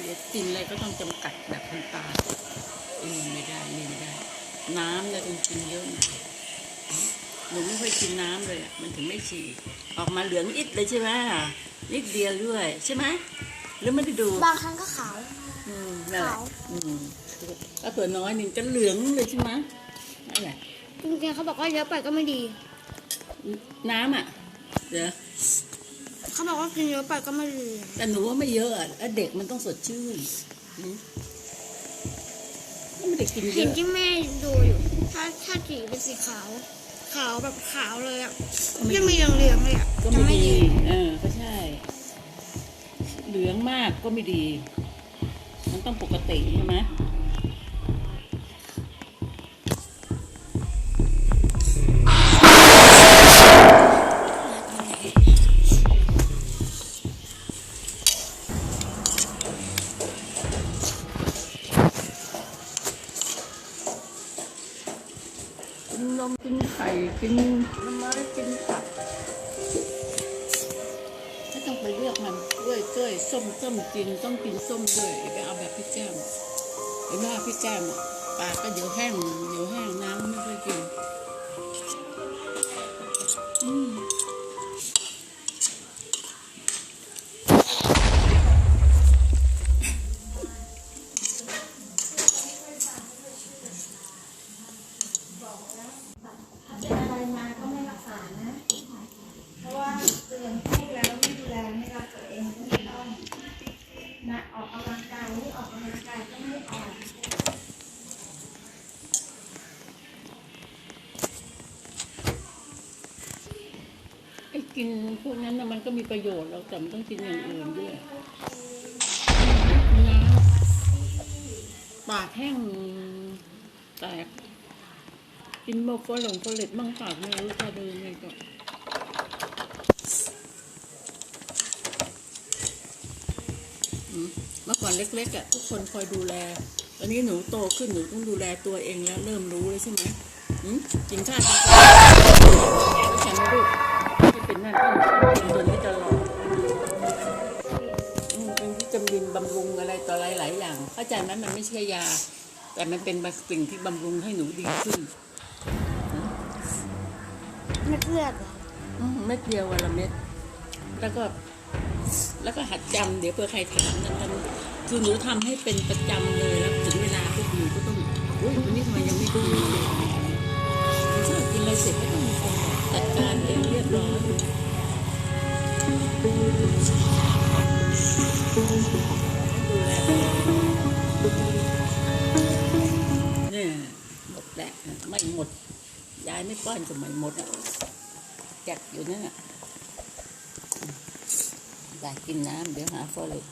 เดี๋ยวกินอะไรก็ต้องจำกัดแบบคนตาเออไม่ได้นี่ไม่ได้ น้ำเนี่ยต้องกินเยอะหน่อยหนูไม่ค่อยกินน้ำเลยอะมันถึงไม่ฉี่ออกมาเหลืองอิดเลยใช่ไหมนิดเดียวด้วยใช่ไหมหรือไม่ได้ดูบางครั้งก็ขาวอืมนั่นแหละขาวอืมถ้าตัวน้อยหนึ่งจะเหลืองเลยใช่ไหมนั่นแหละจริงๆเขาบอกว่าเยอะไปก็ไม่ดี น้ำอะเดี๋ยว เขาบอกว่ากินเยอะไปก็ไม่ดีแต่หนูว่าไม่เยอะอะแล้วเด็กมันต้องสดชื่นอืมไม่ได้กินเยเห็นอะที่แม่ดูอยู่ ถ้าถ้าสีเป็นสีขาว ขาวแบบขาวเลยอะยังมีเหลืองๆเลยอะก็จะไม่ไม่ดีดีเออก็ใช่ เหลืองมากก็ไม่ดี มันต้องปกติใช่ไหม กินนมกินไข่กินน้ำไม้กินผักไม่ต้องไปเลือกมันกล้วยเกล้วยส้มส้มกินต้องกินส้มด้วยเดี๋ยวไปเอาแบบพี่แก้มเห็นไหมพี่แก้มปากก็เดี๋ยวแห้งเดี๋ยวแห้งน้ำไม่ค่อยกิน กินพวกนั้นนะมันก็มีประโยชน์เราแต่มันต้องกินอย่างอื่นด้วยน้ำปากแห้งแตกกินมกฝรั่งฝรั่งมั่งปากไม่รู้จะเดินไงก็อืมเมื่อก่อนเล็กๆอะทุกคนคอยดูแลตอนนี้หนูโตขึ้นหนูต้องดูแลตัวเองแล้วเริ่มรู้เลยใช่ไหมอืมกินข้าวกินข้าวแล้วฉันลูก นนั่นต้องกินตัวนี้ตลอดอืมเป็นวิตามินบำรุงอะไรต่ออะไรหลายอย่าง เข้าใจไหมมันไม่ใช่ยา แต่มันเป็นสิ่งที่บำรุงให้หนูดีขึ้นเม็ดเลือดเหรออืมเม็ดเดียววันละเม็ด แล้วก็ แล้วก็หัดจำเดี๋ยวเผื่อใครถามนะมันคือหนูทำให้เป็นประจำเลยแล้วถึงเวลาพวกหนูก็ต้องอุ้ยวันนี้ทำไมยังไม่ดูถ้ากินอะไรเสร็จก็ต้องมีคนจัดการเองเรียบร้อย เนี่ยหมดแหละไม่หมด ยายไม่ป้อนก็ไม่หมดอะแจกอยู่นั่นอะอยากกินน้ำเดี๋ยวหาฟอเลย